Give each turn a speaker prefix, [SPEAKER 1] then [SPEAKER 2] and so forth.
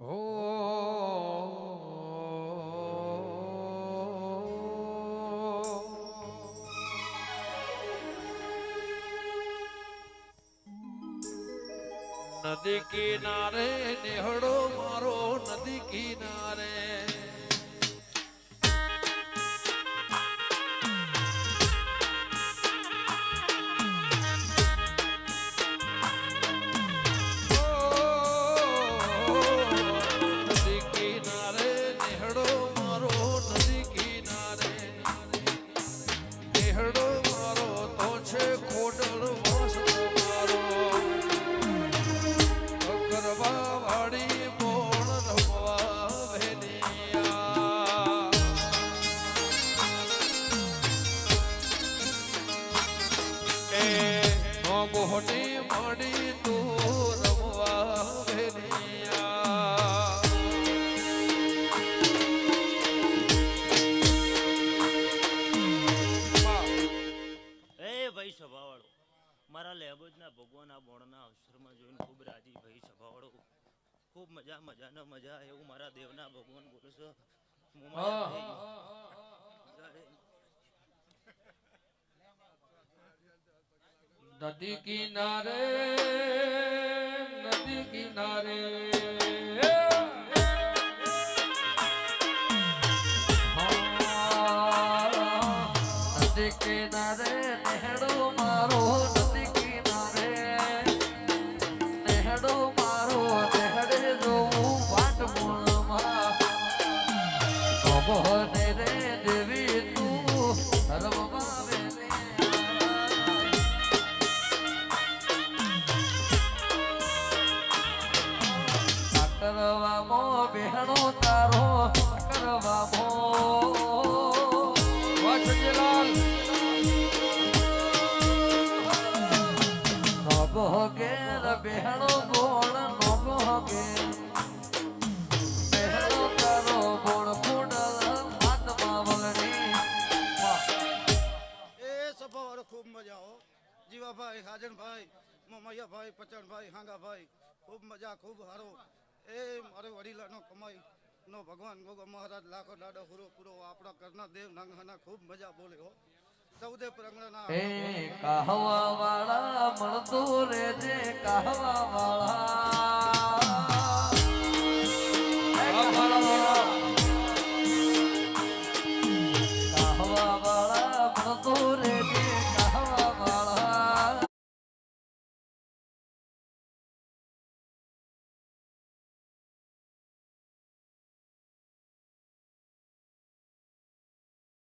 [SPEAKER 1] નદી કિનારે નિહળો મારો મોહની મણી તું રમવા વેલિયા
[SPEAKER 2] એ ભાઈ સભાવાળો મારા લેબોજના ભગવાનના બોણના અવસરમાં જોઈને ખૂબ રાજી ભાઈ સભાવાળો. ખૂબ મજા મજાનો મજા એવું મારા દેવના ભગવાન બોલું છે મોમાયા ભાઈ.
[SPEAKER 1] નદી કિનારે નદી કિનારે નદી કિનારે બેહણો તારો કરવામાં વાસંજલાલ નોગો ગેર બેહણો ગોળ, નોગો ગેર બેહણો તારો ગોળ કુંડલ હાથમાં વલણી.
[SPEAKER 3] એ સભાવાળો ખૂબ મજા હો. જીવાભાઈ, હાજનભાઈ, મોમૈયાભાઈ પચણભાઈ હાંગાભાઈ, ખૂબ મજા, ખૂબ હારો. એ મારે વડીલાનો કમાઈ નો ભગવાન ગોગો મહારાજ લાખો દાડો પૂરો પૂરો આપણા કરના દેવ નાંગહાના ખૂબ મજા બોલે હો. ચૌદે પ્રગણાના
[SPEAKER 1] એ કહવા વાળા મળતું રે જે કહવા વાળા